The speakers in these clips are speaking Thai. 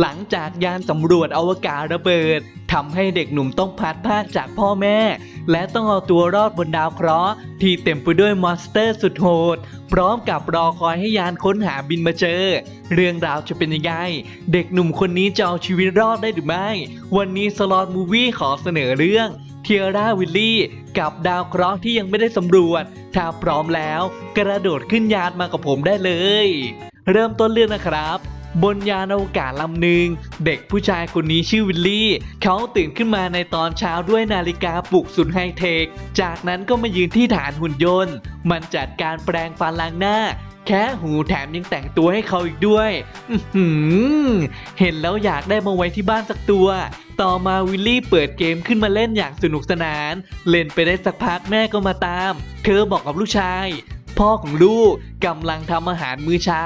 หลังจากยานสำรวจอวกาศระเบิดทำให้เด็กหนุ่มต้องพัดพากจากพ่อแม่ และต้องเอาตัวรอดบนดาวเคราะห์ที่เต็มไปด้วยมอนสเตอร์สุดโหด พร้อมกับรอคอยให้ยานค้นหาบินมาเจอ เรื่องราวจะเป็นยังไง เด็กหนุ่มคนนี้จะเอาชีวิตรอดได้หรือไม่ วันนี้สลอดมูวี่ขอเสนอเรื่องเทียร่าวิลลี่กับดาวเคราะห์ที่ยังไม่ได้สำรวจ ถ้าพร้อมแล้ว กระโดดขึ้นยานมากับผมได้เลย เริ่มต้นเรื่องนะครับ บนยานอวกาศลำหนึ่งเด็กผู้ชายคนนี้ชื่อวิลลี่ เขาตื่นขึ้นมาในตอนเช้าด้วยนาฬิกาปลุกสุดไฮเทค จากนั้นก็มายืนที่ฐานหุ่นยนต์ มันจัดการแปลงฟันล้างหน้า แค่หูแถมยังแต่งตัวให้เขาอีกด้วยเห็นแล้วอยากได้มาไว้ที่บ้านสักตัว ต่อมาวิลลี่เปิดเกมขึ้นมาเล่นอย่างสนุกสนาน เล่นไปได้สักพักแม่ก็มาตาม เธอบอกกับลูกชาย พ่อของลูกกำลังทำอาหารมื้อเช้า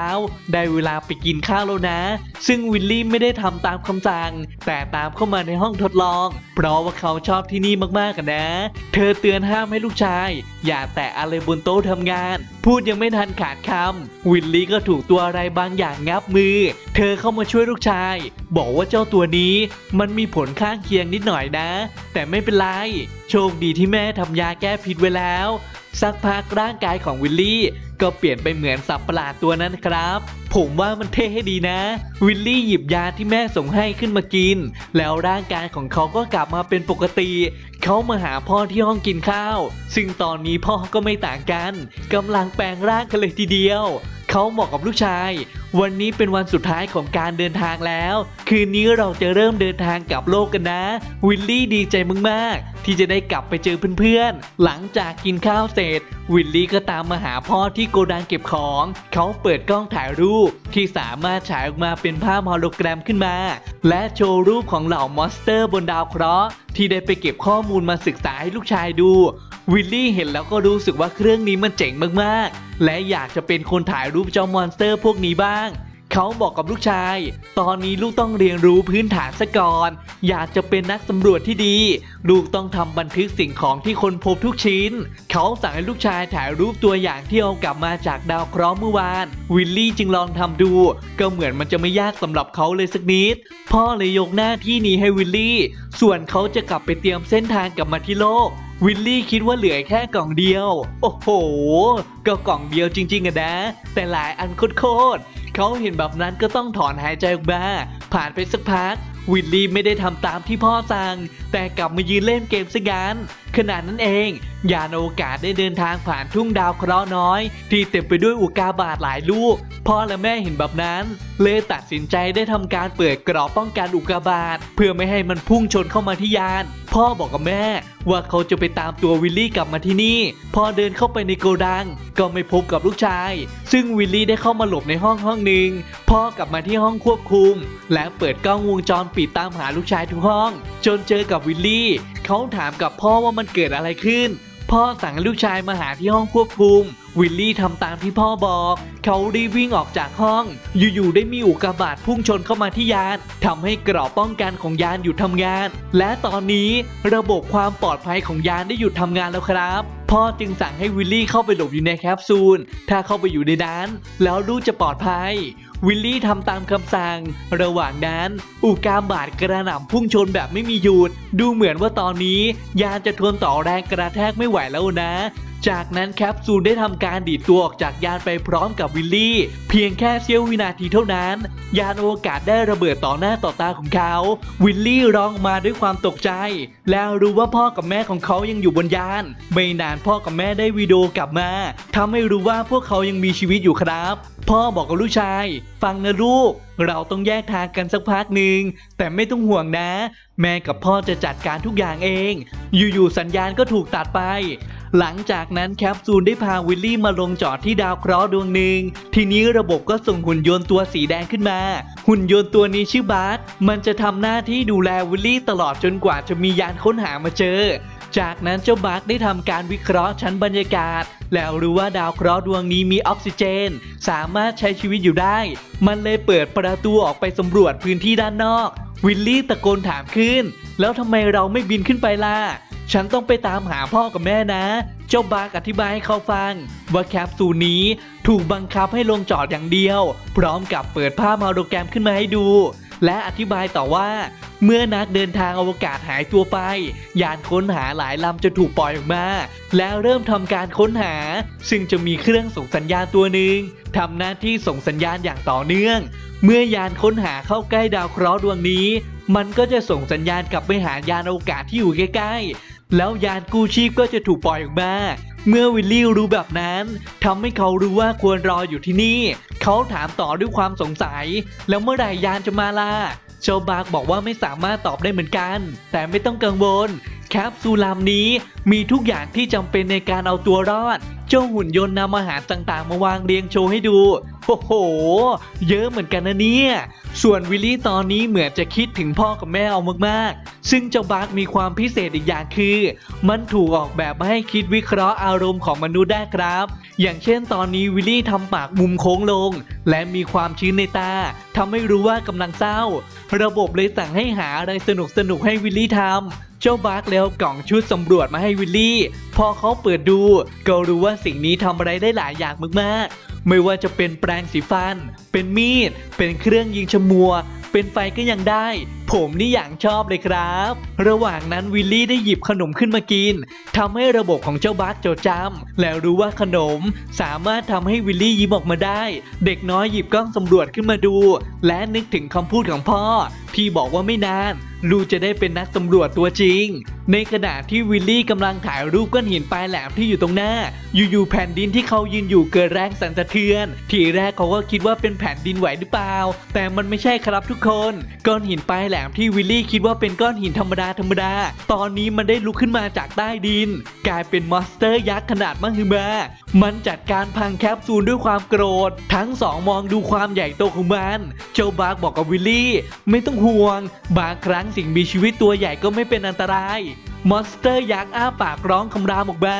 ได้เวลาไปกินข้าวแล้วนะ ซึ่งวิลลี่ไม่ได้ทำตามคำสั่ง แต่ตามเข้ามาในห้องทดลอง เพราะว่าเขาชอบที่นี่มากๆกันนะ เธอเตือนห้ามให้ลูกชาย อย่าแตะอะไรบนโต๊ะทำงาน พูดยังไม่ทันขาดคำวิลลี่ก็ถูกตัวอะไรบางอย่างงับมือ เธอเข้ามาช่วยลูกชาย บอกว่าเจ้าตัวนี้ มันมีผลข้างเคียงนิดหน่อยนะ แต่ไม่เป็นไรโชคดีที่แม่ทำยาแก้พิษไว้แล้ว สักพักร่างกายของวิลลี่ ก็เปลี่ยนไปเหมือนสัตว์ประหลาดตัวนั้นครับ ผมว่ามันเท่ให้ดีนะ วิลลี่หยิบยาที่แม่ส่งให้ขึ้นมากิน แล้วร่างกายของเขาก็กลับมาเป็นปกติ เขามาหาพ่อที่ห้องกินข้าว ซึ่งตอนนี้พ่อก็ไม่ต่างกันกำลังแปลงร่างกันเลยทีเดียว เขาบอกกับลูกชาย วันนี้เป็นวันสุดท้ายของการเดินทางแล้ว คืนนี้เราจะเริ่มเดินทางกลับโลกกันนะ วิลลี่ดีใจมากๆ ที่จะได้กลับไปเจอเพื่อนๆ หลังจากกินข้าวเสร็จ วิลลี่ก็ตามมาหาพ่อที่โกดังเก็บของ เขาเปิดกล้องถ่ายรูป ที่สามารถฉายออกมาเป็นภาพฮอลโลแกรมขึ้นมา และโชว์รูปของเหล่ามอนสเตอร์บนดาวเคราะห์ที่ได้ไปเก็บข้อมูลมาศึกษาให้ลูกชายดูวิลลี่เห็นแล้วก็รู้สึกว่าเครื่องนี้มันเจ๋งมากๆ และอยากจะเป็นคนถ่ายรูปเจ้ามอนสเตอร์พวกนี้บ้างเขาบอกกับลูกชาย ตอนนี้ลูกต้องเรียนรู้พื้นฐานซะก่อน อยากจะเป็นนักสำรวจที่ดี ลูกต้องทำบันทึกสิ่งของที่คนพบทุกชิ้น เขาสั่งให้ลูกชายถ่ายรูปตัวอย่างที่เอากลับมาจากดาวเคราะห์เมื่อวาน วิลลี่จึงลองทำดู ก็เหมือนมันจะไม่ยากสำหรับเขาเลยสักนิด พ่อเลยยกหน้าที่นี้ให้วิลลี่ ส่วนเขาจะกลับไปเตรียมเส้นทางกลับมาที่โลกวิลลี่คิดว่าเหลือแค่กล่องเดียว โอ้โห ก็กล่องเดียวจริงๆอะนะ แต่หลายอันโคตร เขาเห็นแบบนั้นก็ต้องถอนหายใจออกมาผ่านไปสักพัก วิลลี่ไม่ได้ทำตามที่พ่อสั่ง แต่กลับมายืนเล่นเกมซะงั้นขณะนั้นเอง ยานโอกาศได้เดินทางผ่านทุ่งดาวเคราะห์น้อย ที่เต็มไปด้วยอุกกาบาตหลายลูก พ่อและแม่เห็นแบบนั้น เลยตัดสินใจได้ทำการเปิดกรอบป้องกันอุกกาบาตเพื่อไม่ให้มันพุ่งชนเข้ามาที่ยาน พ่อบอกกับแม่ ว่าเขาจะไปตามตัววิลลี่กลับมาที่นี่ พอเดินเข้าไปในโกดัง ก็ไม่พบกับลูกชาย ซึ่งวิลลี่ได้เข้ามาหลบในห้องห้องหนึ่งพ่อกลับมาที่ห้องควบคุม และเปิดกล้องวงจรปิดตามหาลูกชายทุกห้อง จนเจอกับวิลลี่ เขาถามกับพ่อว่ามันเกิดอะไรขึ้น พ่อสั่งลูกชายมาหาที่ห้องควบคุม วิลลี่ทำตามที่พ่อบอก เขารีวิ่งออกจากห้อง อยู่ๆได้มีอุกกาบาตพุ่งชนเข้ามาที่ยานทำให้กรอบป้องกันของยานหยุดทำงาน และตอนนี้ระบบความปลอดภัยของยานได้หยุดทำงานแล้วครับพ่อจึงสั่งให้วิลลี่เข้าไปหลบอยู่ในแคปซูล ถ้าเข้าไปอยู่ในนั้นแล้วลูกจะปลอดภัย วิลลี่ทำตามคำสั่ง ระหว่างนั้น อุกกาบาตกระหน่ำพุ่งชนแบบไม่มีหยุด ดูเหมือนว่าตอนนี้ ยานจะทนต่อแรงกระแทกไม่ไหวแล้วนะ จากนั้นแคปซูลได้ทำการดีดตัวออกจากยานไปพร้อมกับวิลลี่ เพียงแค่เสี้ยววินาทีเท่านั้น ยานอวกาศได้ระเบิดต่อหน้าต่อตาของเขา วิลลี่ร้องมาด้วยความตกใจ แล้วรู้ว่าพ่อกับแม่ของเขายังอยู่บนยาน ไม่นานพ่อกับแม่ได้วิดีโอกลับมาทำให้รู้ว่าพวกเขายังมีชีวิตอยู่ครับ พ่อบอกกับลูกชาย ฟังนะลูกเราต้องแยกทางกันสักพักหนึ่ง แต่ไม่ต้องห่วงนะ แม่กับพ่อจะจัดการทุกอย่างเอง อยู่ๆสัญญาณก็ถูกตัดไป หลังจากนั้นแคปซูลได้พาวิลลี่มาลงจอดที่ดาวเคราะห์ดวงหนึ่ง ทีนี้ระบบก็ส่งหุ่นยนต์ตัวสีแดงขึ้นมา หุ่นยนต์ตัวนี้ชื่อบาร์สมันจะทำหน้าที่ดูแลวิลลี่ตลอดจนกว่าจะมียานค้นหามาเจอ จากนั้นเจ้าบาร์กได้ทำการวิเคราะห์ชั้นบรรยากาศ แล้วรู้ว่าดาวเคราะห์ดวงนี้มีออกซิเจน สามารถใช้ชีวิตอยู่ได้ มันเลยเปิดประตูออกไปสำรวจพื้นที่ด้านนอก วิลลี่ตะโกนถามขึ้น แล้วทำไมเราไม่บินขึ้นไปล่ะ ฉันต้องไปตามหาพ่อกับแม่นะ เจ้าบาร์กอธิบายให้เขาฟัง ว่าแคปซูลนี้ถูกบังคับให้ลงจอดอย่างเดียว พร้อมกับเปิดภาพฮอลโลแกรมขึ้นมาให้ดู และอธิบายต่อว่า เมื่อนักเดินทางอวกาศหายตัวไป ยานค้นหาหลายลำจะถูกปล่อยออกมา แล้วเริ่มทำการค้นหา ซึ่งจะมีเครื่องส่งสัญญาณตัวหนึ่งทำหน้าที่ส่งสัญญาณอย่างต่อเนื่อง เมื่อยานค้นหาเข้าใกล้ดาวเคราะห์ดวงนี้ มันก็จะส่งสัญญาณกลับไปหายานอวกาศที่อยู่ใกล้ๆ แล้วยานกู้ชีพก็จะถูกปล่อยออกมา เมื่อวิลลี่รู้แบบนั้นทำให้เขารู้ว่าควรรออยู่ที่นี่ เขาถามต่อด้วยความสงสัย แล้วเมื่อไหร่ยานจะมาล่ะเจ้าบาร์กบอกว่าไม่สามารถตอบได้เหมือนกัน แต่ไม่ต้องกังวล แคปซูลลำนี้มีทุกอย่างที่จำเป็นในการเอาตัวรอด เจ้าหุ่นยนต์นำอาหารต่างๆ มาวางเรียงโชว์ให้ดู โอ้โห เยอะเหมือนกันนะเนี่ย ส่วนวิลลี่ตอนนี้เหมือนจะคิดถึงพ่อกับแม่เอามากๆ ซึ่งเจ้าบาร์กมีความพิเศษอีกอย่างคือ มันถูกออกแบบมาให้คิดวิเคราะห์อารมณ์ของมนุษย์ได้ครับ อย่างเช่นตอนนี้วิลลี่ทำปากมุมโค้งลง และมีความชื้นในตาทำให้รู้ว่ากำลังเศร้า ระบบเลยสั่งให้หาอะไรสนุกๆให้วิลลี่ทำเจ้าบาร์กแล้วกล่องชุดสำรวจมาให้วิลลี่ พอเขาเปิดดู ก็รู้ว่าสิ่งนี้ทำอะไรได้หลายอย่างมากๆ ไม่ว่าจะเป็นแปรงสีฟัน เป็นมีด เป็นเครื่องยิงฉมัว เป็นไฟก็ยังได้ผมนี่อย่างชอบเลยครับ ระหว่างนั้นวิลลี่ได้หยิบขนมขึ้นมากินทำให้ระบบของเจ้าบาร์กจดจำแล้วรู้ว่าขนม สามารถทำให้วิลลี่ยิ้มออกมาได้ เด็กน้อยหยิบกล้องสำรวจขึ้นมาดู และนึกถึงคำพูดของพ่อ ที่บอกว่าไม่นานลูจะได้เป็นนักสำรวจตัวจริง ในขณะที่วิลลี่กำลังถ่ายรูปก้อนหินปลายแหลมที่อยู่ตรงหน้า อยู่ๆแผ่นดินที่เขายืนอยู่เกิดแรงสั่นสะเทือน ทีแรกเขาก็คิดว่าเป็นแผ่นดินไหวหรือเปล่า แต่มันไม่ใช่ครับทุกคน ก้อนหินปลายแหลมที่วิลลี่คิดว่าเป็นก้อนหินธรรมดาธรรมดา ตอนนี้มันได้ลุกขึ้นมาจากใต้ดิน กลายเป็นมอนสเตอร์ยักษ์ขนาดมหึมา มันจัดการพังแคปซูลด้วยความโกรธ ทั้งสองมองดูความใหญ่โตของมันเจ้าบาร์กบอกกับวิลลี่ ไม่ต้องห่วง บางครั้งสิ่งมีชีวิตตัวใหญ่ก็ไม่เป็นอันตราย มอนสเตอร์ยักษ์อ้าปากร้องคำรามออกมา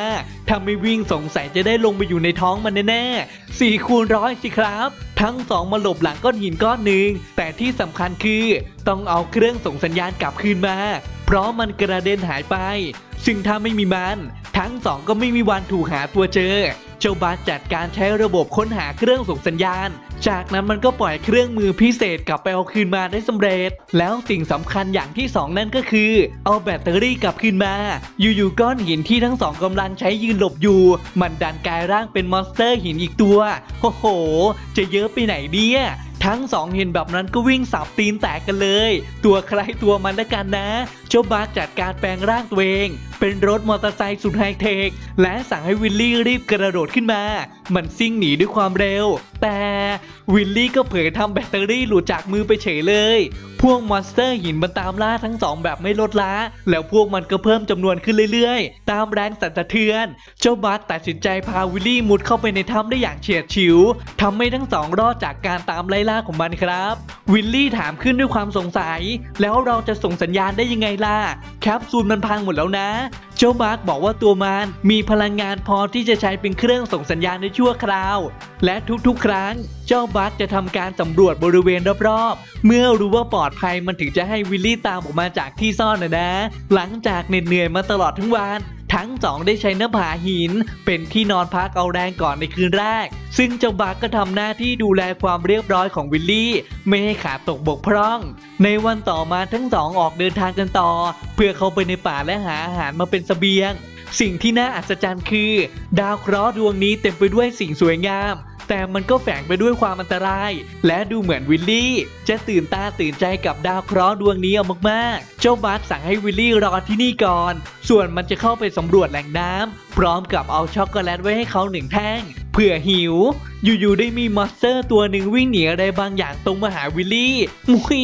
ถ้าไม่วิ่งสงสัยจะได้ลงไปอยู่ในท้องมันแน่ๆสี่คูณร้อยสิครับ ทั้งสองมาหลบหลังก้อนหินก้อนหนึ่ง แต่ที่สำคัญคือ ต้องเอาเครื่องส่งสัญญาณกลับคืนมา เพราะมันกระเด็นหายไป ซึ่งถ้าไม่มีมัน ทั้งสองก็ไม่มีวันถูกหาตัวเจอ จ้าบาสจัดการใช้ระบบค้นหาเครื่องส่งสัญญาณ จากนั้นมันก็ปล่อยเครื่องมือพิเศษกลับไปเอาคืนมาได้สำเร็จ แล้วสิ่งสำคัญอย่างที่สองนั่นก็คือ เอาแบตเตอรี่กลับคืนมา อยู่ๆก้อนหินที่ทั้งสองกำลังใช้ยืนหลบอยู่ มันดันกลายร่างเป็นมอนสเตอร์หินอีกตัวโอ้โห จะเยอะไปไหนเนี่ยทั้งสองเห็นแบบนั้นก็วิ่งสับตีนแตกกันเลย ตัวใครตัวมันละกันนะ เจ้าบาร์จัดการแปลงร่างตัวเอง เป็นรถมอเตอร์ไซค์สุดไฮเทค และสั่งให้วิลลี่รีบกระโดดขึ้นมา มันซิ่งหนีด้วยความเร็ว แต่วิลลี่ก็เผยทำแบตเตอรี่หลุดจากมือไปเฉยเลย วกมอนสเตอร์หินมันตามล่าทั้งสองแบบไม่ลดละแล้วพวกมันก็เพิ่มจำนวนขึ้นเรื่อยๆ ตามแรงสั่นสะเทือน เจ้าบาร์ตัดสินใจพาวิลลี่มุดเข้าไปในถ้ำได้อย่างเฉียดฉิวทำให้ทั้งสองรอดจากการตามไล่ล่าของมันครับ วิลลี่ถามขึ้นด้วยความสงสัย แล้วเราจะส่งสัญญาณได้ยังไงล่ะ แคปซูลมันพังหมดแล้วนะ เจ้ามาร์กบอกว่าตัวมันมีพลังงานพอที่จะใช้เป็นเครื่องส่งสัญญาณในชั่วคราว และทุกๆ ครั้ง เจ้าบัคจะทำการสำรวจบริเวณรอบๆ เมื่อรู้ว่าปลอดภัยมันถึงจะให้วิลลี่ตามออกมาจากที่ซ่อนนะนะ หลังจากเหน็ดเหนื่อยมาตลอดทั้งวัน ทั้งสองได้ใช้หน้าผาหิน เป็นที่นอนพักเอาแรงก่อนในคืนแรก ซึ่งเจ้าบักก็ทำหน้าที่ดูแลความเรียบร้อยของวิลลี่ ไม่ให้ขาดตกบกพร่อง ในวันต่อมาทั้งสองออกเดินทางกันต่อ เพื่อเข้าไปในป่าและหาอาหารมาเป็นเสบียงสิ่งที่น่าอัศจรรย์คือ ดาวเคราะห์ดวงนี้เต็มไปด้วยสิ่งสวยงาม แต่มันก็แฝงไปด้วยความอันตราย และดูเหมือนวิลลี่ จะตื่นตาตื่นใจกับดาวเคราะห์ดวงนี้เอามากๆ เจ้าบาร์กสั่งให้วิลลี่รอที่นี่ก่อน ส่วนมันจะเข้าไปสำรวจแหล่งน้ำพร้อมกับเอาช็อกโกแลตไว้ให้เขาหนึ่งแท่ง เผื่อหิว อยู่ๆได้มีมอสเตอร์ตัวหนึ่งวิ่งหนีอะไรบางอย่างตรงมาหาวิลลี่มุย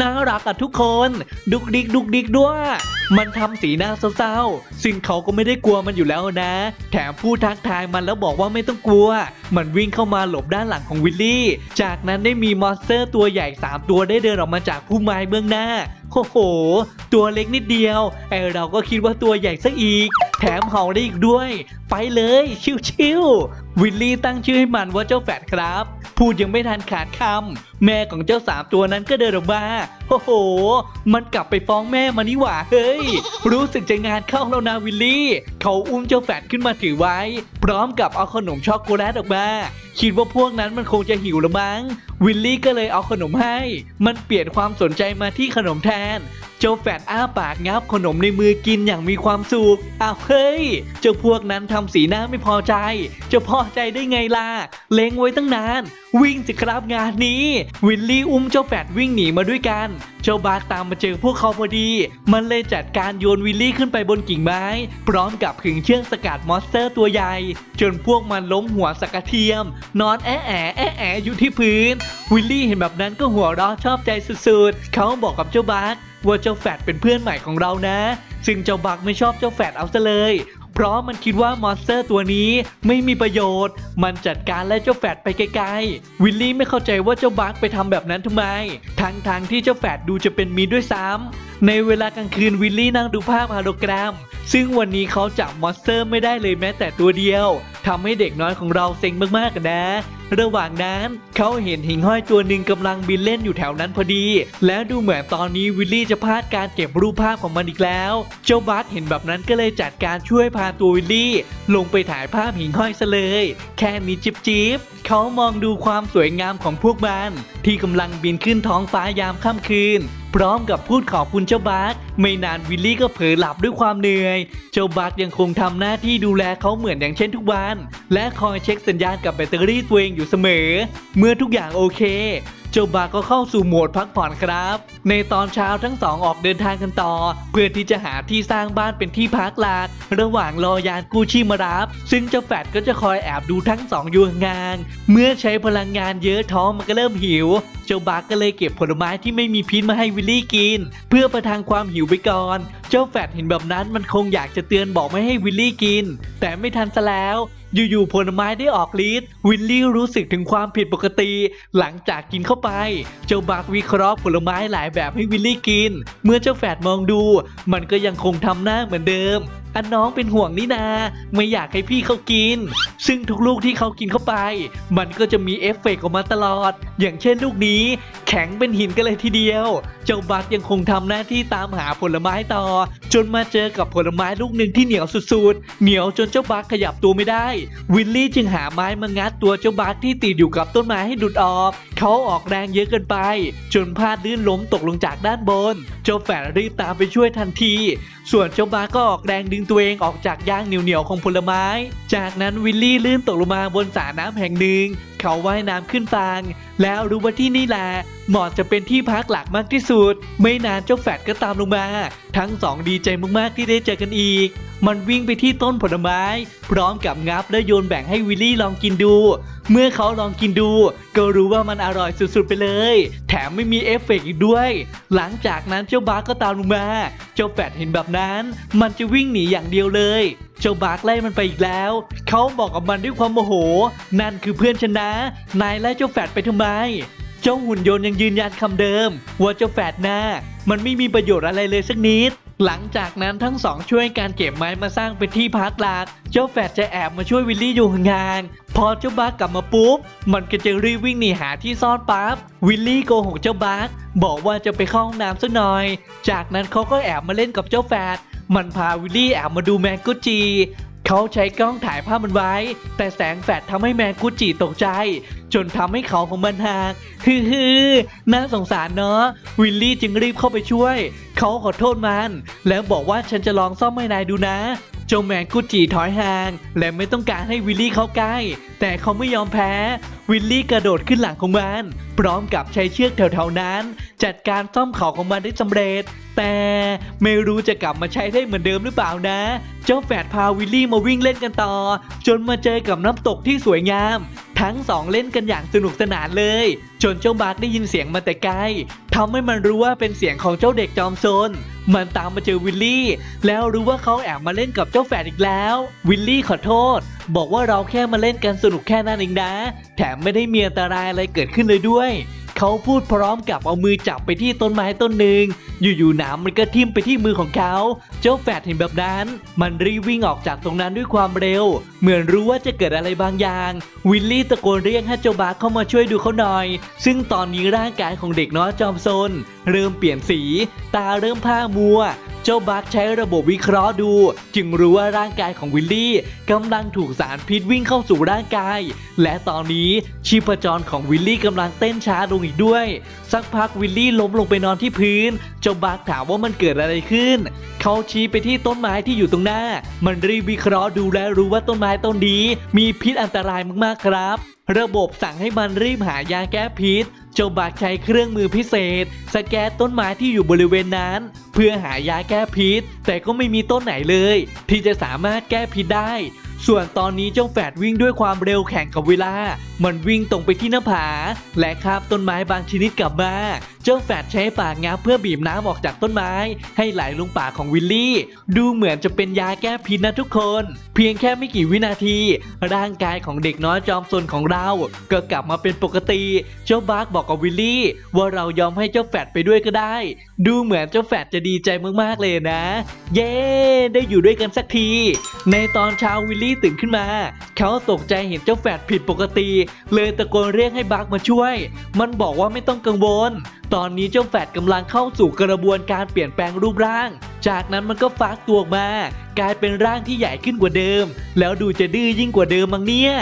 น่ารักอะทุกคน ดุกดิกดุกดิกด้วย มันทำสีหน้าเศร้าๆซึ่งเขาก็ไม่ได้กลัวมันอยู่แล้วนะ แถมพูดทักทายมันแล้วบอกว่าไม่ต้องกลัว มันวิ่งเข้ามาหลบด้านหลังของวิลลี่ จากนั้นได้มีมอสเตอร์ตัวใหญ่ 3 ตัวได้เดินออกมาจากพุ่มไม้เบื้องหน้าโอ้โห ตัวเล็กนิดเดียว ไอเราก็คิดว่าตัวใหญ่ซะอีก แถมเห่าได้อีกด้วย ไปเลย ชิวๆ วิลลี่ตั้งชื่อให้มันว่าเจ้าแฝดครับ พูดยังไม่ทันขาดคำแม่ของเจ้าสามตัวนั้นก็เดินออกมาโอ้โห มันกลับไปฟ้องแม่มานี่หว่าเฮ้ย รู้สึกจะงานเข้าแล้วนะวิลลี่ เขาอุ้มเจ้าแฟดขึ้นมาถือไว้ พร้อมกับเอาขนมช็อกโกแลตออกมาคิดว่าพวกนั้นมันคงจะหิวละมั้ง วิลลี่ก็เลยเอาขนมให้ มันเปลี่ยนความสนใจมาที่ขนมแทน เจ้าแฟดอ้าปากงับขนมในมือกินอย่างมีความสุขอ้าวเฮ้ย เจ้าพวกนั้นทำสีหน้าไม่พอใจ เจะพอใจได้ไงล่ะ เล็งไว้ตั้งนาน วิ่งสิครับงานนี้ วิลลี่อุ้มเจ้าแฟดวิ่งหนีมาด้วยกัน เจ้าบาร์ตามมาเจอพวกเขาพอดี มันเลยจัดการโยนวิลลี่ขึ้นไปบนกิ่งไม้ พร้อมกับขึงเชือกสกัดมอนสเตอร์ตัวใหญ่ จนพวกมันล้มหัวสกกเทียม นอนแอะแอะแอะแอะอยู่ที่พื้น วิลลี่เห็นแบบนั้นก็หัวเราะชอบใจสุดๆ เขาบอกกับเจ้าบาร์ว่าเจ้าแฟดเป็นเพื่อนใหม่ของเรานะ ซึ่งเจ้าบักไม่ชอบเจ้าแฟดเอาซะเลย เพราะมันคิดว่ามอนสเตอร์ตัวนี้ไม่มีประโยชน์ มันจัดการไล่เจ้าแฟดไปไกลๆ วิลลี่ไม่เข้าใจว่าเจ้าบักไปทำแบบนั้นทำไม ทั้งๆทที่เจ้าแฟดดูจะเป็นมีด้วยซ้ำในเวลากลางคืนวิลลี่นั่งดูภาพฮาโลแกรม ซึ่งวันนี้เขาจับมอนสเตอร์ไม่ได้เลยแม้แต่ตัวเดียวทำให้เด็กน้อยของเราเซ็งมากๆกันนะ ระหว่างนั้นเขาเห็นหิ่งห้อยตัวหนึ่งกำลังบินเล่นอยู่แถวนั้นพอดี แล้วดูเหมือนตอนนี้วิลลี่จะพลาดการเก็บรูปภาพของมันอีกแล้ว เจ้าบัสเห็นแบบนั้นก็เลยจัดการช่วยพาตัววิลลี่ ลงไปถ่ายภาพหิ่งห้อยซะเลย แค่นี้จิบจิบเขามองดูความสวยงามของพวกมันที่กำลังบินขึ้นท้องฟ้ายามค่ำคืน พร้อมกับพูดขอบคุณเจ้าบักไม่นานวิลลี่ก็เผลอหลับด้วยความเหนื่อย เจ้าบักยังคงทำหน้าที่ดูแลเขาเหมือนอย่างเช่นทุกวัน และคอยเช็คสัญญาณกับแบตเตอรี่ตัวเองอยู่เสมอ เมื่อทุกอย่างโอเคเจ้าบาก็เข้าสู่โหมดพักผ่อนครับ ในตอนเช้าทั้งสองออกเดินทางกันต่อ เพื่อที่จะหาที่สร้างบ้านเป็นที่พักหลัก ระหว่างรอยานกู้ชีพมารับ ซึ่งเจ้าแฟดก็จะคอยแอบดูทั้งสองอยู่ห่างๆเมื่อใช้พลังงานเยอะท้องมันก็เริ่มหิว เจ้าบาก็เลยเก็บผลไม้ที่ไม่มีพิษมาให้วิลลี่กิน เพื่อประทังความหิวไปก่อน เจ้าแฟดเห็นแบบนั้นมันคงอยากจะเตือนบอกไม่ให้วิลลี่กิน แต่ไม่ทันซะแล้ว อยู่ๆผลไม้ได้ออกฤทธิ์วิลลี่รู้สึกถึงความผิดปกติ หลังจากกินเข้าไป เจ้าบักวิเคราะห์ผลไม้หลายแบบให้วิลลี่กิน เมื่อเจ้าแฝดมองดู มันก็ยังคงทำหน้าเหมือนเดิม อันน้องเป็นห่วงนี่นา ไม่อยากให้พี่เขากิน ซึ่งทุกลูกที่เขากินเข้าไป มันก็จะมีเอฟเฟกต์ออกมาตลอด อย่างเช่นลูกนี้ แข็งเป็นหินกันเลยทีเดียว เจ้าบักยังคงทำหน้าที่ตามหาผลไม้ต่อ จนมาเจอกับผลไม้ลูกหนึ่งที่เหนียวสุดๆ เหนียวจนเจ้าบักขยับตัวไม่ได้ วิลลี่จึงหาไม้มางัดตัวเจ้าบักที่ติดอยู่กับต้นไม้ให้ดุดออก เขาออกแรงเยอะเกินไป จนพลาดลื่นล้มตกลงจากด้านบน เจ้าแฝดรีบตามไปช่วยทันที ส่วนเจ้าบักก็ออกแรงดึงตัวเองออกจากย่างเหนียวๆของผลไม้ จากนั้นวิลลี่ลื่นตกลงมาบนสระน้ำแห่งหนึ่ง เขาว่ายน้ำขึ้นฝั่งแล้วรู้ว่าที่นี่แหละเหมาะจะเป็นที่พักหลักมากที่สุด ไม่นานเจ้าแฟดก็ตามลงมา ทั้งสองดีใจมากๆที่ได้เจอกันอีก มันวิ่งไปที่ต้นผลไม้ พร้อมกับงับและโยนแบ่งให้วิลลี่ลองกินดู เมื่อเขาลองกินดู ก็รู้ว่ามันอร่อยสุดๆไปเลย แถมไม่มีเอฟเฟกต์อีกด้วย หลังจากนั้นเจ้าบาร์ก็ตามลงมา เจ้าแฟดเห็นแบบนั้น มันจะวิ่งหนีอย่างเดียวเลย เจ้าบาร์กไล่มันไปอีกแล้ว เขาบอกกับมันด้วยความโมโห นั่นคือเพื่อนฉันนะ นายไล่เจ้าแฟดไปทำไมเจ้าหุ่นยนต์ยังยืนยันคำเดิม ว่าเจ้าแฟดหน้า มันไม่มีประโยชน์อะไรเลยสักนิด หลังจากนั้นทั้งสองช่วยการเก็บไม้มาสร้างเป็นที่พักหลัก เจ้าแฟดจะแอบมาช่วยวิลลี่อยู่ห่างๆพอเจ้าบักกลับมาปุ๊บ มันก็จะรีบวิ่งหนีหาที่ซ่อนปั๊บ วิลลี่โกหกเจ้าบักบอกว่าจะไปเข้าห้องน้ำสักหน่อย จากนั้นเขาก็แอบมาเล่นกับเจ้าแฟดมันพาวิลลี่แอบมาดูแมงกุจี เขาใช้กล้องถ่ายภาพมันไว้ แต่แสงแฟลชทำให้แมงกุจิตกใจ จนทำให้เขาของมันหักฮือฮือน่าสงสารเนาะวิลลี่จึงรีบเข้าไปช่วย เขาขอโทษมัน แล้วบอกว่าฉันจะลองซ่อมให้นายดูนะ เจ้าแมงกุจิถอยห่าง และไม่ต้องการให้วิลลี่เข้าใกล้ แต่เขาไม่ยอมแพ้ วิลลี่กระโดดขึ้นหลังของมัน พร้อมกับใช้เชือกแถวๆนั้น จัดการซ่อมเขาของมันได้สำเร็จ แต่ไม่รู้จะกลับมาใช้ได้เหมือนเดิมหรือเปล่านะ เจ้าแฝดพาวิลลี่มาวิ่งเล่นกันต่อ จนมาเจอกับน้ำตกที่สวยงาม ทั้งสองเล่นกันอย่างสนุกสนานเลย จนเจ้าบาร์กได้ยินเสียงมาแต่ไกลทำให้มันรู้ว่าเป็นเสียงของเจ้าเด็กจอมโซน มันตามมาเจอวิลลี่ แล้วรู้ว่าเขาแอบมาเล่นกับเจ้าแฝดอีกแล้ว วิลลี่ขอโทษ บอกว่าเราแค่มาเล่นกันสนุกแค่นั้นเองนะ แถมไม่ได้มีอันตรายอะไรเกิดขึ้นเลยด้วย เขาพูดพร้อมกับเอามือจับไปที่ต้นไม้ต้นหนึ่ง อยู่ๆหนามมันก็ทิ่มไปที่มือของเขา เจ้าแฝดเห็นแบบนั้น มันรีวิ่งออกจากตรงนั้นด้วยความเร็ว เหมือนรู้ว่าจะเกิดอะไรบางอย่าง วิลลี่ตะโกนเรียกให้เจ้าบาสเข้ามาช่วยดูเขาหน่อย ซึ่งตอนนี้ร่างกายของเด็กน้อยจอมซนเริ่มเปลี่ยนสี ตาเริ่มผ้ามัวเจ้าบักใช้ระบบวิเคราะห์ดู จึงรู้ว่าร่างกายของวิลลี่กำลังถูกสารพิษวิ่งเข้าสู่ร่างกาย และตอนนี้ชีพจรของวิลลี่กำลังเต้นช้าลงอีกด้วย สักพักวิลลี่ล้มลงไปนอนที่พื้น เจ้าบักถามว่ามันเกิดอะไรขึ้น เขาชี้ไปที่ต้นไม้ที่อยู่ตรงหน้า มันรีบวิเคราะห์ดูและรู้ว่าต้นไม้ต้นนี้ มีพิษอันตรายมากๆครับ ระบบสั่งให้มันรีบหายาแก้พิษเจ้าบักใช้เครื่องมือพิเศษ สแกนต้นไม้ที่อยู่บริเวณนั้น เพื่อหายาแก้พิษ แต่ก็ไม่มีต้นไหนเลย ที่จะสามารถแก้พิษได้ ส่วนตอนนี้เจ้าแฝดวิ่งด้วยความเร็วแข่งกับเวลา มันวิ่งตรงไปที่หน้าผา และคาบต้นไม้บางชนิดกลับมา เจ้าแฝดใช้ปากงับเพื่อบีบน้ำออกจากต้นไม้ ให้ไหลลงปากของวิลลี่ ดูเหมือนจะเป็นยาแก้พิษนะทุกคน เพียงแค่ไม่กี่วินาที ร่างกายของเด็กน้อยจอมซนของเรา ก็กลับมาเป็นปกติ เจ้าบาร์กบอกกับวิลลี่ ว่าเรายอมให้เจ้าแฝดไปด้วยก็ได้ ดูเหมือนเจ้าแฝดจะดีใจมากๆเลยนะ เย้ ได้อยู่ด้วยกันสักที ในตอนเช้าวิลลี่ตื่นขึ้นมา เขาตกใจเห็นเจ้าแฝดผิดปกติ เลยตะโกนเรียกให้บักมาช่วย มันบอกว่าไม่ต้องกังวล ตอนนี้เจ้าแฝดกำลังเข้าสู่กระบวนการเปลี่ยนแปลงรูปร่าง จากนั้นมันก็ฟักตัวออกมา กลายเป็นร่างที่ใหญ่ขึ้นกว่าเดิม แล้วดูจะดื้อยิ่งกว่าเดิมมั้งเนี่ย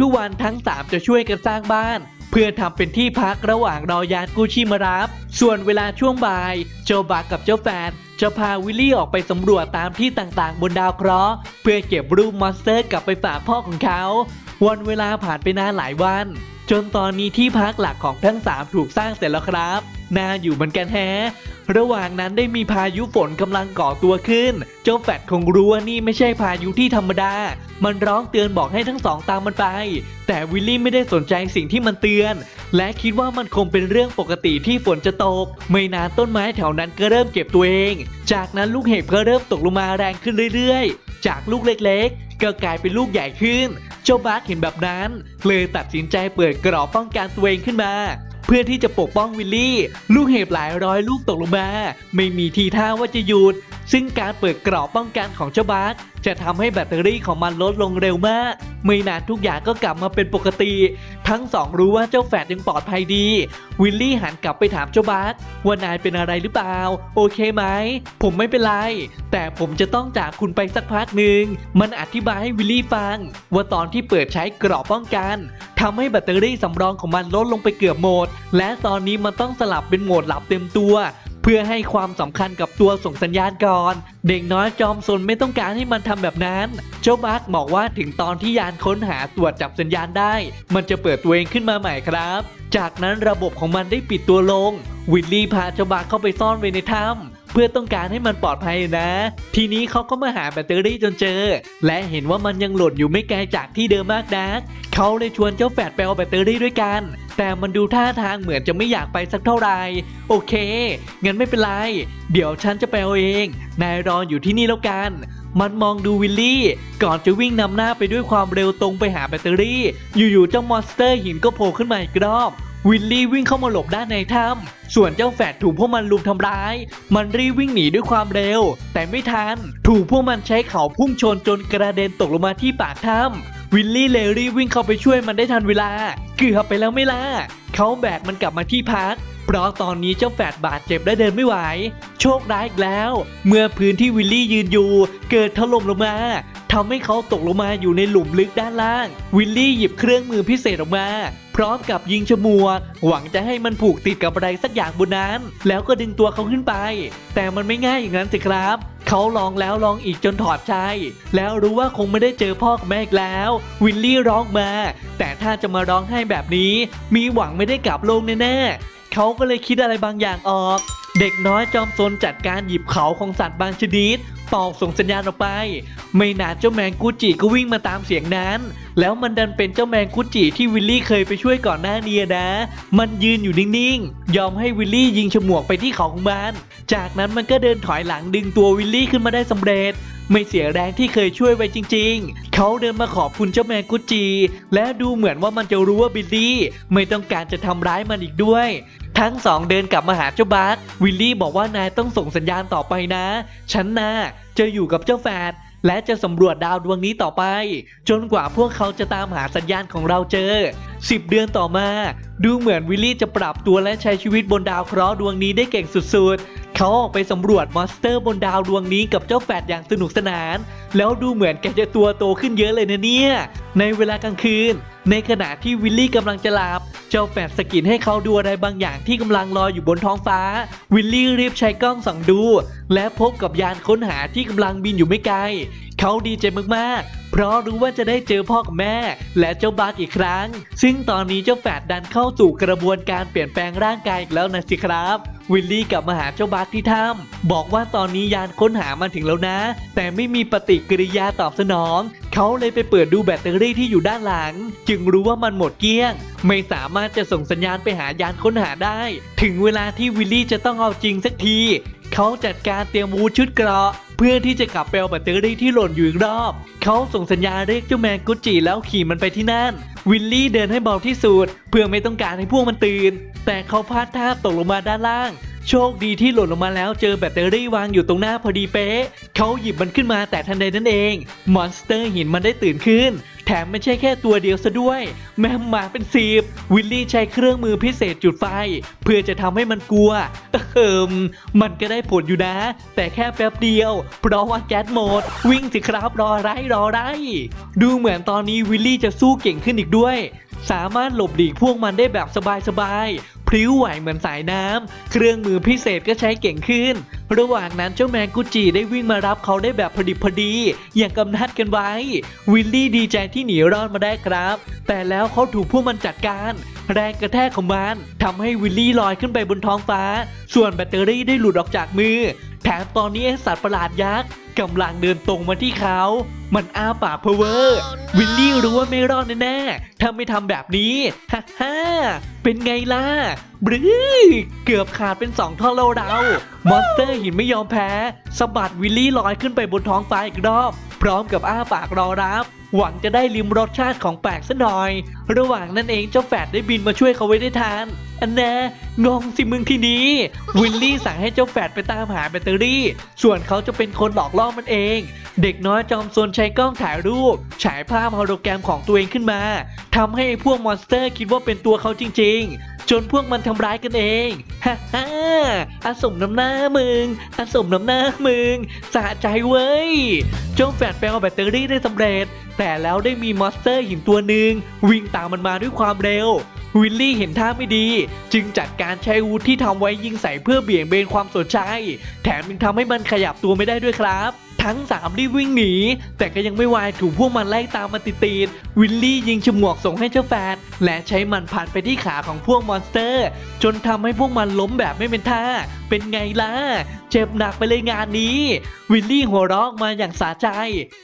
ทุกๆวันทั้ง3จะช่วยกันสร้างบ้าน เพื่อทำเป็นที่พักระหว่างรอยานกู้ชีพมารับ ส่วนเวลาช่วงบ่ายเจ้าบักกับเจ้าแฟนจะพาวิลลี่ออกไปสำรวจตามที่ต่างๆ บนดาวเคราะห์ เพื่อเก็บรูปมอนสเตอร์กลับไปฝากพ่อของเขา วันเวลาผ่านไปนานหลายวัน จนตอนนี้ที่พักหลักของทั้ง3ถูกสร้างเสร็จแล้วครับ น่าอยู่เหมือนกันแฮะ ระหว่างนั้นได้มีพายุฝนกำลังก่อตัวขึ้น เจ้าแฟดคงรู้ว่านี่ไม่ใช่พายุที่ธรรมดา มันร้องเตือนบอกให้ทั้งสองตามมันไป แต่วิลลี่ไม่ได้สนใจสิ่งที่มันเตือน และคิดว่ามันคงเป็นเรื่องปกติที่ฝนจะตก ไม่นานต้นไม้แถวนั้นก็เริ่มเก็บตัวเอง จากนั้นลูกเห็บก็เริ่มตกลงมาแรงขึ้นเรื่อยๆ จากลูกเล็กๆ ก็กลายเป็นลูกใหญ่ขึ้น เจ้าบาร์กเห็นแบบนั้น เลยตัดสินใจเปิดกรอบป้องกันตัวเองขึ้นมา เพื่อที่จะปกป้องวิลลี่ ลูกเห็บหลายร้อยลูกตกลงมา ไม่มีทีท่าว่าจะหยุด ซึ่งการเปิดกรอบป้องกันของเจ้าบาร์กจะทำให้แบตเตอรี่ของมันลดลงเร็วมาก ไม่นานทุกอย่างก็กลับมาเป็นปกติ ทั้งสองรู้ว่าเจ้าแฝดยังปลอดภัยดี วิลลี่หันกลับไปถามเจ้าบาร์กว่านายเป็นอะไรหรือเปล่า โอเคไหม ผมไม่เป็นไร แต่ผมจะต้องจากคุณไปสักพักหนึ่ง มันอธิบายให้วิลลี่ฟัง ว่าตอนที่เปิดใช้กรอบป้องกันทำให้แบตเตอรี่สำรองของมันลดลงไปเกือบหมด และตอนนี้มันต้องสลับเป็นโหมดหลับเต็มตัว พื่อให้ความสำคัญกับตัวส่งสัญญาณก่อน เด็กน้อยจอมซนไม่ต้องการให้มันทำแบบนั้น เจ้ามาร์กบอกว่าถึงตอนที่ยานค้นหาตรวจจับสัญญาณได้ มันจะเปิดตัวเองขึ้นมาใหม่ครับ จากนั้นระบบของมันได้ปิดตัวลง วิลลี่พาเจ้าบาร์กเข้าไปซ่อนไว้ในถ้ำเพื่อต้องการให้มันปลอดภัยนะ ทีนี้เขาก็มาหาแบตเตอรี่จนเจอ และเห็นว่ามันยังหล่นอยู่ไม่ไกลจากที่เดิมมากนัก เขาเลยชวนเจ้าแฝดไปเอาแบตเตอรี่ด้วยกัน แต่มันดูท่าทางเหมือนจะไม่อยากไปสักเท่าไหร่ โอเค งั้นไม่เป็นไร เดี๋ยวฉันจะไปเอาเอง นายรออยู่ที่นี่แล้วกัน มันมองดูวิลลี่ ก่อนจะวิ่งนำหน้าไปด้วยความเร็วตรงไปหาแบตเตอรี่ อยู่ๆเจ้ามอนสเตอร์หินก็โผล่ขึ้นมาอีกรอบวิลลี่วิ่งเข้ามาหลบด้านในถ้ำส่วนเจ้าแฝดถูกพวกมันลุมทำร้าย มันรีบวิ่งหนีด้วยความเร็ว แต่ไม่ทัน ถูกพวกมันใช้เขาพุ่งชนจนกระเด็นตกลงมาที่ปากถ้ำ วิลลี่เลรี่วิ่งเข้าไปช่วยมันได้ทันเวลา เกือบไปแล้วไม่ล่ะเขาแบกมันกลับมาที่พักเพราะตอนนี้เจ้าแฝดบาดเจ็บและเดินไม่ไหว โชคร้ายอีกแล้ว เมื่อพื้นที่วิลลี่ยืนอยู่ เกิดถล่มลงมาทำให้เขาตกลงมาอยู่ในหลุมลึกด้านล่าง วิลลี่หยิบเครื่องมือพิเศษออกมา ร้อมกับยิงฉมวกหวังจะให้มันผูกติดกับอะไรสักอย่างบนนั้น แล้วก็ดึงตัวเขาขึ้นไป แต่มันไม่ง่ายอย่างนั้นสิครับเขาลองแล้วลองอีกจนถอดใจ แล้วรู้ว่าคงไม่ได้เจอพ่อกับแม่อีกแล้ว วิลลี่ร้องมา แต่ถ้าจะมาร้องไห้แบบนี้ มีหวังไม่ได้กลับโลกแน่ๆเขาก็เลยคิดอะไรบางอย่างออก เด็กน้อยจอมซนจัดการหยิบเขาของสัตว์บางชนิด เป่าส่งสัญญาณออกไป ไม่นานเจ้าแมงกุจิก็วิ่งมาตามเสียงนั้น แล้วมันดันเป็นเจ้าแมงกุจิที่วิลลี่เคยไปช่วยก่อนหน้านี้นะ มันยืนอยู่นิ่งๆ ยอมให้วิลลี่ยิงฉมวกไปที่เขาของมัน จากนั้นมันก็เดินถอยหลังดึงตัววิลลี่ขึ้นมาได้สำเร็จไม่เสียแรงที่เคยช่วยไว้จริง ๆ เขาเดินมาขอบคุณเจ้าแมงกุจิและดูเหมือนว่ามันจะรู้ว่าบิลลี่ ไม่ต้องการจะทำร้ายมันอีกด้วย ทั้งสองเดินกลับมาหาเจ้าบาสวิลลี่บอกว่านายต้องส่งสัญญาณต่อไปนะ ฉันน่ะจะอยู่กับเจ้าแฝดและจะสำรวจดาวดวงนี้ต่อไป จนกว่าพวกเขาจะตามหาสัญญาณของเราเจอ 10 เดือนต่อมา ดูเหมือนวิลลี่จะปรับตัวและใช้ชีวิตบนดาวเคราะห์ดวงนี้ได้เก่งสุดๆ เขาออกไปสำรวจมอนสเตอร์บนดาวดวงนี้กับเจ้าแฝดอย่างสนุกสนาน แล้วดูเหมือนแกจะตัวโตขึ้นเยอะเลยนะเนี่ย ในเวลากลางคืน ในขณะที่วิลลี่กำลังจะหลับ เจ้าแฝดสกิดให้เขาดูอะไรบางอย่างที่กำลังลอยอยู่บนท้องฟ้า วิลลี่รีบใช้กล้องส่องดู และพบกับยานค้นหาที่กำลังบินอยู่ไม่ไกล เขาดีใจมากๆ เพราะรู้ว่าจะได้เจอพ่อกับแม่ และเจ้าบาสอีกครั้ง ซึ่งตอนนี้เจ้าแฝดดันเข้าสู่กระบวนการเปลี่ยนแปลงร่างกายอีกแล้วนะสิครับ วิลลี่กลับมาหาเจ้าบาสที่ถ้ำบอกว่าตอนนี้ยานค้นหามาถึงแล้วนะ แต่ไม่มีปฏิกิริยาตอบสนอง เขาเลยไปเปิดดูแบตเตอรี่ที่อยู่ด้านหลัง จึงรู้ว่ามันหมดเกลี้ยง ไม่สามารถจะส่งสัญญาณไปหายานค้นหาได้ ถึงเวลาที่วิลลี่จะต้องเอาจริงสักที เขาจัดการเตรียมวูชุดเกราะ เพื่อที่จะกลับไปเอาแบตเตอรี่ที่หล่นอยู่อีกรอบ เขาส่งสัญญาเรียกเจ้าแมงกุจิแล้วขี่มันไปที่นั่น วิลลี่เดินให้เบาที่สุด เพื่อไม่ต้องการให้พวกมันตื่น แต่เขาพลาดท่าตกลงมาด้านล่าง โชคดีที่หล่นลงมาแล้วเจอแบตเตอรี่วางอยู่ตรงหน้าพอดีเป๊ะ เขาหยิบมันขึ้นมาแต่ทันใดนั่นเอง มอนสเตอร์หินมันได้ตื่นขึ้น แถมไม่ใช่แค่ตัวเดียวซะด้วย แม่งมาเป็นสิบวิลลี่ใช้เครื่องมือพิเศษจุดไฟ เพื่อจะทำให้มันกลัว เอิมมันก็ได้ผลอยู่นะ แต่แค่แป๊บเดียว เพราะว่าแก๊สหมด วิ่งสิครับรอไรรอไร ดูเหมือนตอนนี้วิลลี่จะสู้เก่งขึ้นอีกด้วยสามารถหลบหลีกพวกมันได้แบบสบายๆ พริ้วไหวเหมือนสายน้ำ เครื่องมือพิเศษก็ใช้เก่งขึ้น ระหว่างนั้นเจ้าแมงกุจิได้วิ่งมารับเขาได้แบบพอดิบพอดี อย่างกำนัดกันไว้ วิลลี่ดีใจที่หนีรอดมาได้ครับ แต่แล้วเขาถูกพวกมันจัดการ แรงกระแทกของมันทำให้วิลลี่ลอยขึ้นไปบนท้องฟ้า ส่วนแบตเตอรี่ได้หลุดออกจากมือ ถมตอนนี้ไอ้สัตว์ประหลาดยักษ์กำลังเดินตรงมาที่เขา มันอ้าปากเพอเวอร์ วิลลี่รู้ว่าไม่รอดแน่ๆ ถ้าไม่ทำแบบนี้ ฮ่าฮ่าเป็นไงล่ะ บรื้อเกือบขาดเป็นสองท่อนแล้วเรา มอนสเตอร์หินไม่ยอมแพ้สะบัดวิลลี่ลอยขึ้นไปบนท้องฟ้าอีกรอบ พร้อมกับอ้าปากรอรับ หวังจะได้ลิมรสชาติของแปลกสักหน่อย ระหว่างนั้นเองเจ้าแฝดได้บินมาช่วยเขาไว้ได้ทัน อันแน่งงสิมึงทีนี้ วิลลี่สั่งให้เจ้าแฝดไปตามหาแบตเตอรี่ ส่วนเขาจะเป็นคนหลอกล่อมันเอง เด็กน้อยจอมซนใช้กล้องถ่ายรูป ฉายภาพโฮโลแกรมของตัวเองขึ้นมาทำให้พวกมอนสเตอร์คิดว่าเป็นตัวเขาจริง ๆ จนพวกมันทำร้ายกันเอง ฮ่าฮ่าอาสมน้ำหน้ามึงอาสมน้ำหน้ามึงสะใจเว้ยเจ้าแฝดไปเอาแบตเตอรี่ได้สำเร็จ แต่แล้วได้มีมอนสเตอร์หินตัวหนึ่งวิ่งตามมันมาด้วยความเร็ว วิลลี่เห็นท่าไม่ดี จึงจัดการใช้อาวุธที่ทำไว้ยิงใส่เพื่อเบี่ยงเบนความสนใจ แถมยังทำให้มันขยับตัวไม่ได้ด้วยครับทั้งสามรีบวิ่งหนี แต่ก็ยังไม่วายถูกพวกมันไล่ตามมาติดๆวิลลี่ยิงฉมวกส่งให้เจ้าแฟดและใช้มันพันไปที่ขาของพวกมอนสเตอร์ จนทำให้พวกมันล้มแบบไม่เป็นท่า เป็นไงล่ะ เจ็บหนักไปเลยงานนี้ วิลลี่หัวเราะอกมาอย่างสาใจ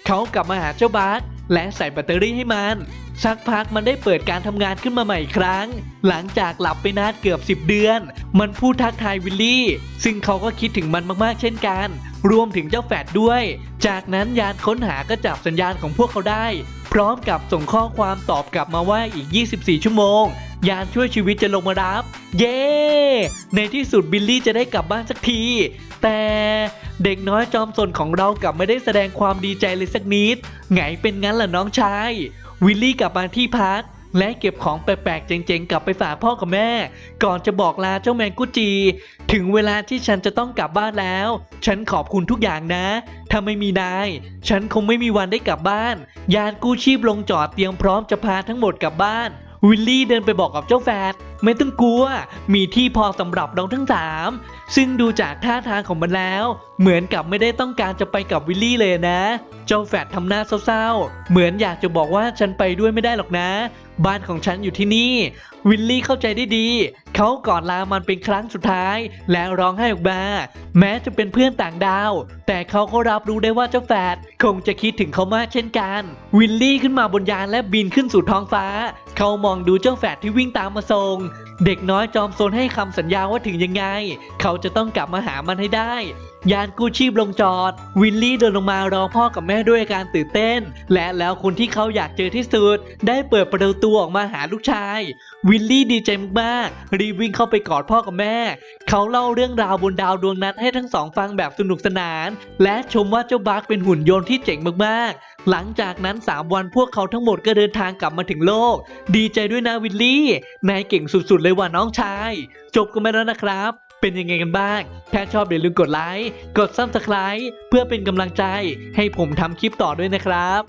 เขากลับมาหาเจ้าบาส และใส่แบตเตอรี่ให้มัน สักพักมันได้เปิดการทำงานขึ้นมาใหม่อีกครั้ง หลังจากหลับไปนานเกือบ 10 เดือน มันพูดทักทายวิลลี่ ซึ่งเขาก็คิดถึงมันมากๆ เช่นกัน รวมถึงเจ้าแฝดด้วย จากนั้นยานค้นหาก็จับสัญญาณของพวกเขาได้ พร้อมกับส่งข้อความตอบกลับมาว่าอีก 24 ชั่วโมง ยานช่วยชีวิตจะลงมารับ เย้ ในที่สุดบิลลี่จะได้กลับบ้านสักที แต่เด็กน้อยจอมสนของเรากลับไม่ได้แสดงความดีใจเลยสักนิด ไงเป็นงั้นล่ะน้องชาย วิลลี่กลับมาที่พัก และเก็บของแปลกๆเจ๋งๆ กลับไปฝากพ่อกับแม่ ก่อนจะบอกลาเจ้าแมงกุจี ถึงเวลาที่ฉันจะต้องกลับบ้านแล้ว ฉันขอบคุณทุกอย่างนะ ถ้าไม่มีนาย ฉันคงไม่มีวันได้กลับบ้าน ยานกู้ชีพลงจอดเตรียมพร้อมจะพาทั้งหมดกลับบ้านวิลลี่เดินไปบอกกับเจ้าแฟดไม่ต้องกลัว มีที่พอสำหรับเราทั้งสามซึ่งดูจากท่าทางของมันแล้ว เหมือนกับไม่ได้ต้องการจะไปกับวิลลี่เลยนะ เจ้าแฟดทำหน้าเศร้าๆ เหมือนอยากจะบอกว่าฉันไปด้วยไม่ได้หรอกนะ บ้านของฉันอยู่ที่นี่ วิลลี่เข้าใจได้ดี เขากอดลามันเป็นครั้งสุดท้าย และร้องไห้ออกมาแม้จะเป็นเพื่อนต่างดาว แต่เขาก็รับรู้ได้ว่าเจ้าแฝดคงจะคิดถึงเขามากเช่นกัน วิลลี่ขึ้นมาบนยานและบินขึ้นสู่ท้องฟ้า เขามองดูเจ้าแฝดที่วิ่งตามมาส่งเด็กน้อยจอมโซนให้คำสัญญาว่าถึงยังไง เขาจะต้องกลับมาหามันให้ได้ ยานกู้ชีพลงจอด วิลลี่เดินลงมารอพ่อกับแม่ด้วยอาการตื่นเต้น และแล้วคนที่เขาอยากเจอที่สุด ได้เปิดประตูตัวออกมาหาลูกชายวิิลลี่ดีใจมากๆรีบวิ่งเข้าไปกอดพ่อกับแม่ เขาเล่าเรื่องราวบนดาวดวงนั้นให้ทั้งสองฟังแบบสนุกสนาน และชมว่าเจ้าบักเป็นหุ่นยนต์ที่เจ๋งมากๆ หลังจากนั้น 3 วันพวกเขาทั้งหมดก็เดินทางกลับมาถึงโลก ดีใจด้วยนะวิลลี่ นายเก่งสุดๆ เลยว่ะน้องชาย จบกันไปแล้วนะครับเป็นยังไงกันบ้าง ถ้าชอบอย่าลืมกดไลค์ กด Subscribe เพื่อเป็นกำลังใจให้ผมทำคลิปต่อด้วยนะครับ